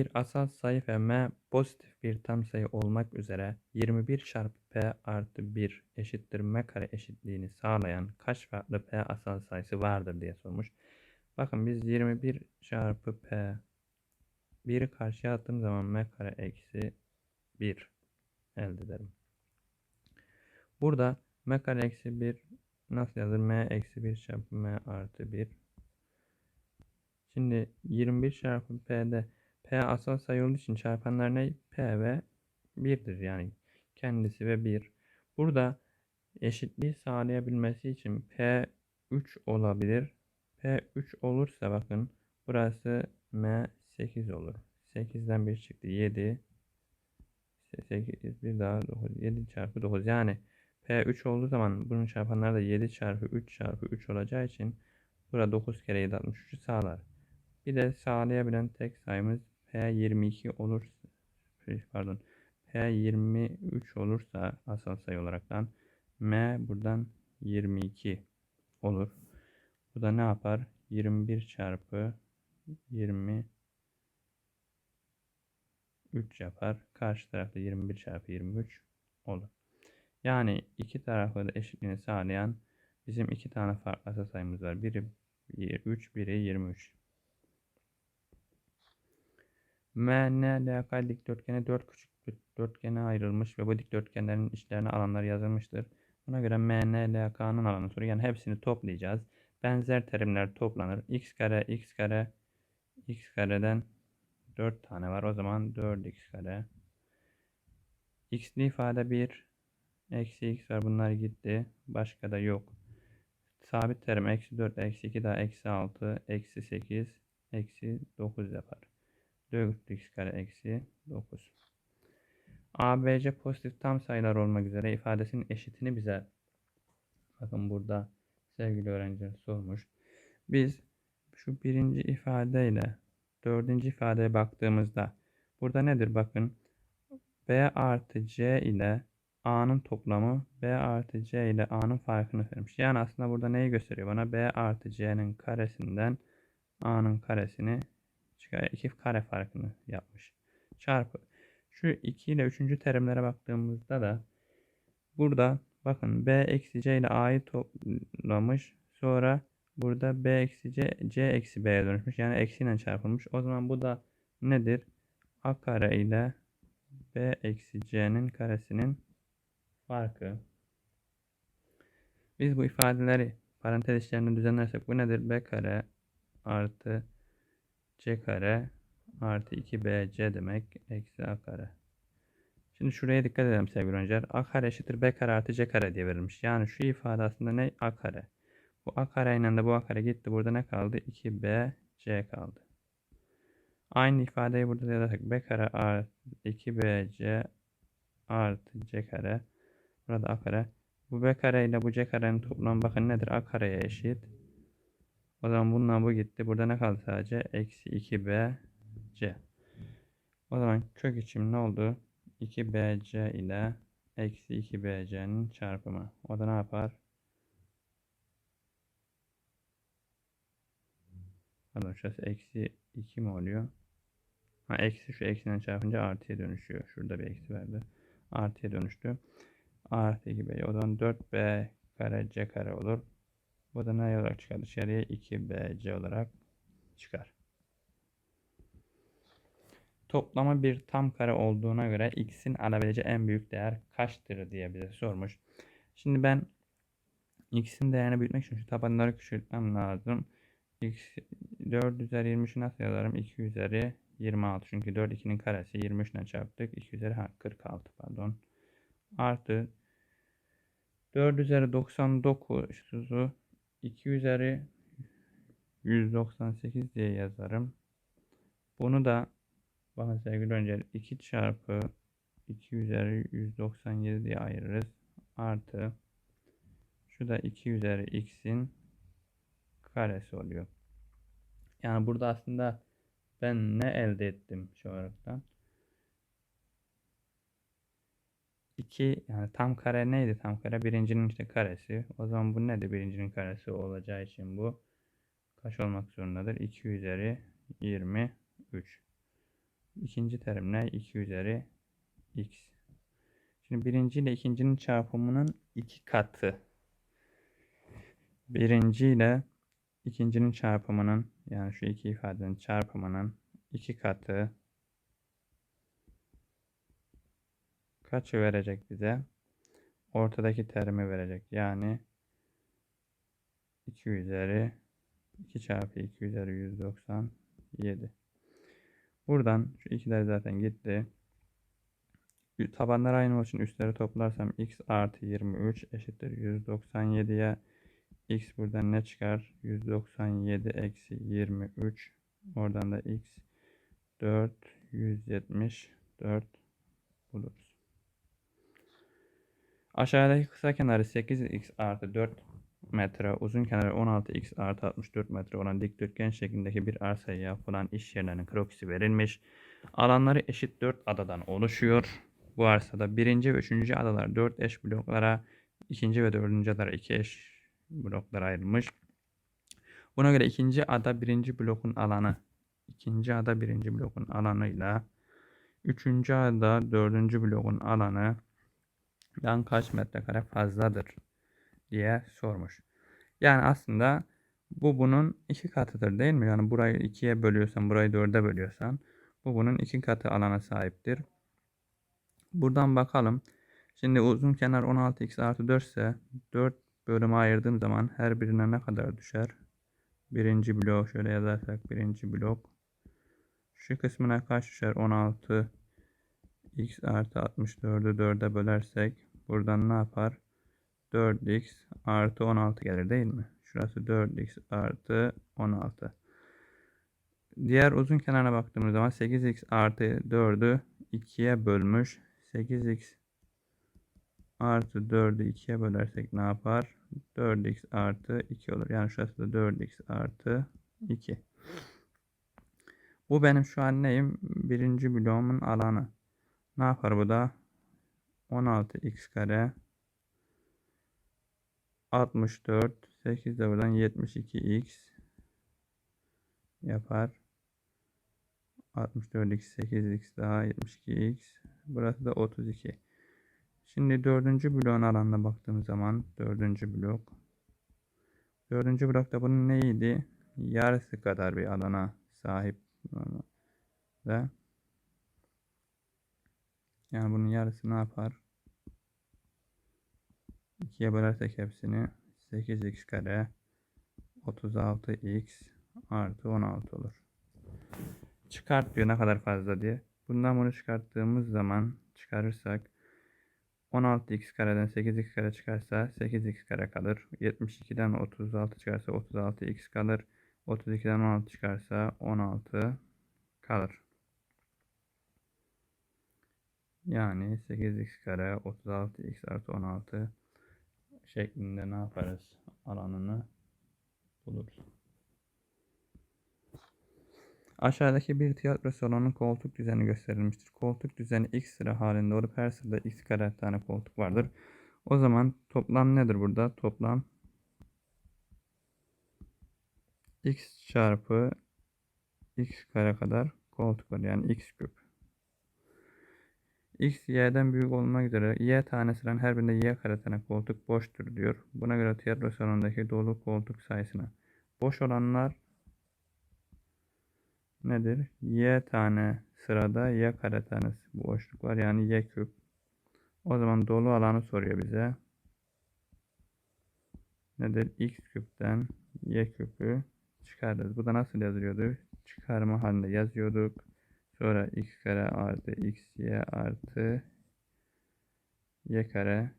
bir asal sayı ve m pozitif bir tam sayı olmak üzere 21 çarpı p artı 1 eşittir m kare eşitliğini sağlayan kaç farklı p asal sayısı vardır diye sormuş. Bakın biz 21 çarpı p 1'i karşıya attığım zaman m kare eksi 1 elde ederim. Burada m kare eksi 1 nasıl yazılır? m eksi 1 çarpı m artı 1. Şimdi 21 çarpı p'de P asal sayı olduğu için çarpanlar ne? P ve 1'dir yani kendisi ve 1. Burada eşitliği sağlayabilmesi için P 3 olabilir. P 3 olursa bakın burası M 8 olur. 8'den 1 çıktı 7. 8 bir daha 9 7 çarpı 9 yani P 3 olduğu zaman bunun çarpanları da 7 çarpı 3 çarpı 3 olacağı için burada 9 kere 7 63'ü sağlar. Bir de sağlayabilen tek sayımız P22 olur pardon P23 olursa asal sayı olaraktan M buradan 22 olur. Bu da ne yapar? 21 çarpı 20 3 yapar. Karşı tarafta 21 çarpı 23 olur. Yani iki tarafı da eşitliğini sağlayan bizim iki tane farklı asal sayımız var. Biri 3, biri 23. MNLK dikdörtgeni 4 küçük dikdörtgene ayrılmış ve bu dikdörtgenlerin içlerine alanlar yazılmıştır. Buna göre MNLK'nın alanı soru. Yani hepsini toplayacağız. Benzer terimler toplanır. x kare x kare x kareden 4 tane var. O zaman 4x kare. x'li ifade 1 eksi x var. Bunlar gitti. Başka da yok. Sabit terim eksi 4 eksi 2 daha eksi 6 eksi 8 eksi 9 yapar. 4x kare eksi 9. ABC pozitif tam sayılar olmak üzere ifadesinin eşitini bize bakın burada sevgili öğrenciler sormuş. Biz şu birinci ifadeyle dördüncü ifadeye baktığımızda burada nedir bakın B artı C ile A'nın toplamı B artı C ile A'nın farkını vermiş. Yani aslında burada neyi gösteriyor bana? B artı C'nin karesinden A'nın karesini çıkar. 2 kare farkını yapmış. Çarpı. Şu 2 ile 3. terimlere baktığımızda da burada bakın B eksi C ile A'yı toplamış. Sonra burada B eksi C, C eksi B'ye dönüşmüş. Yani eksiyle çarpılmış. O zaman bu da nedir? A kare ile B eksi C'nin karesinin farkı. Biz bu ifadeleri parantez içlerinde düzenlersek bu nedir? B kare artı c kare artı 2bc demek eksi a kare. Şimdi şuraya dikkat edelim sevgili öğrenciler. a kare eşittir b kare artı c kare diye verilmiş. Yani şu ifade aslında ne? a kare. Bu a kare ile de bu a kare gitti. Burada ne kaldı? 2bc kaldı. Aynı ifadeyi burada da yazarsak b kare artı 2bc artı c kare. Burada a kare. Bu b kare ile bu c karenin toplamı bakın nedir? a kareye eşit. O zaman bundan bu gitti. Burada ne kaldı sadece? Eksi 2b c. O zaman kök içim ne oldu? 2bc ile eksi 2bc'nin çarpımı. O da ne yapar? Pardon şurası eksi 2 mi oluyor? Ha eksi şu eksiden çarpınca artıya dönüşüyor. Şurada bir eksi verdi. Artıya dönüştü. Artı 2b. O zaman 4b kare c kare olur. Bu da ne olarak çıkar? Dışarıya 2bc olarak çıkar. Toplama bir tam kare olduğuna göre x'in alabileceği en büyük değer kaçtır diye bize sormuş. Şimdi ben x'in değerini büyütmek için şu tabanları küçültmem lazım. x 4 üzeri 23'ü nasıl yazarım? 2 üzeri 26. Çünkü 4 2'nin karesi 23 ile çarptık. 2 üzeri 46 pardon. Artı 4 üzeri 99'u 2 üzeri 198 diye yazarım. Bunu da bakın sevgili öğrenciler 2 çarpı 2 üzeri 197 diye ayırırız. Artı şu da 2 üzeri x'in karesi oluyor. Yani burada aslında ben ne elde ettim şu olaraktan? 2 yani tam kare neydi tam kare? Birincinin işte karesi. O zaman bu nedir? Birincinin karesi olacağı için bu kaç olmak zorundadır? 2 üzeri 23. İkinci terim ne? 2 üzeri x. Şimdi birinci ile ikincinin çarpımının iki katı. Birinci ile ikincinin çarpımının yani şu iki ifadenin çarpımının iki katı kaçı verecek bize? Ortadaki terimi verecek. Yani 2 üzeri 2 çarpı 2 üzeri 197. Buradan şu ikiler zaten gitti. Tabanlar aynı olduğu için üstleri toplarsam x artı 23 eşittir 197'ye x buradan ne çıkar? 197 eksi 23 oradan da x 4 174 buluruz. Aşağıdaki kısa kenarı 8x artı 4 metre, uzun kenarı 16x artı 64 metre olan dikdörtgen şeklindeki bir arsaya yapılan iş yerlerinin krokisi verilmiş. Alanları eşit 4 adadan oluşuyor. Bu arsada birinci ve üçüncü adalar 4 eş bloklara, ikinci ve dördüncü adalar 2 eş bloklara ayrılmış. Buna göre ikinci ada birinci blokun alanı, ikinci ada birinci blokun alanıyla üçüncü ada dördüncü blokun alanı dan kaç metrekare fazladır diye sormuş. Yani aslında bu bunun iki katıdır değil mi? Yani burayı ikiye bölüyorsan, burayı dörde bölüyorsan bu bunun iki katı alana sahiptir. Buradan bakalım. Şimdi uzun kenar 16x artı 4 ise 4 bölüme ayırdığım zaman her birine ne kadar düşer? Birinci blok şöyle yazarsak birinci blok. Şu kısmına kaç düşer? 16 x artı 64'ü 4'e bölersek buradan ne yapar? 4x artı 16 gelir değil mi? Şurası 4x artı 16. Diğer uzun kenara baktığımız zaman 8x artı 4'ü 2'ye bölmüş. 8x artı 4'ü 2'ye bölersek ne yapar? 4x artı 2 olur. Yani şurası da 4x artı 2. Bu benim şu an neyim? Birinci bloğumun alanı. Ne yapar bu da? 16x kare 64 8 de buradan 72x yapar. 64x 8x daha 72x burası da 32. Şimdi dördüncü bloğun alanına baktığım zaman dördüncü blok dördüncü blokta bunun neydi? Yarısı kadar bir alana sahip ve yani bunun yarısı ne yapar? 2'ye bölersek hepsini 8x kare 36x artı 16 olur. Çıkart diyor ne kadar fazla diye. Bundan bunu çıkarttığımız zaman çıkarırsak 16x kareden 8x kare çıkarsa 8x kare kalır. 72'den 36 çıkarsa 36x kalır. 32'den 16 çıkarsa 16 kalır. Yani 8x kare 36x artı 16 şeklinde ne yaparız? Alanını buluruz. Aşağıdaki bir tiyatro salonunun koltuk düzeni gösterilmiştir. Koltuk düzeni x sıra halinde olup her sırada x kare tane koltuk vardır. O zaman toplam nedir burada? Toplam x çarpı x kare kadar koltuk var. Yani x küp x y'den büyük olmak üzere y tane sıranın her birinde y kare tane koltuk boştur diyor. Buna göre tiyatro salonundaki dolu koltuk sayısına. Boş olanlar nedir? y tane sırada y kare tane boşluk var. Yani y küp. O zaman dolu alanı soruyor bize. Nedir? x küpten y küpü çıkarırız. Bu da nasıl yazılıyordu? Çıkarma halinde yazıyorduk. Sonra x kare artı x y artı y kare.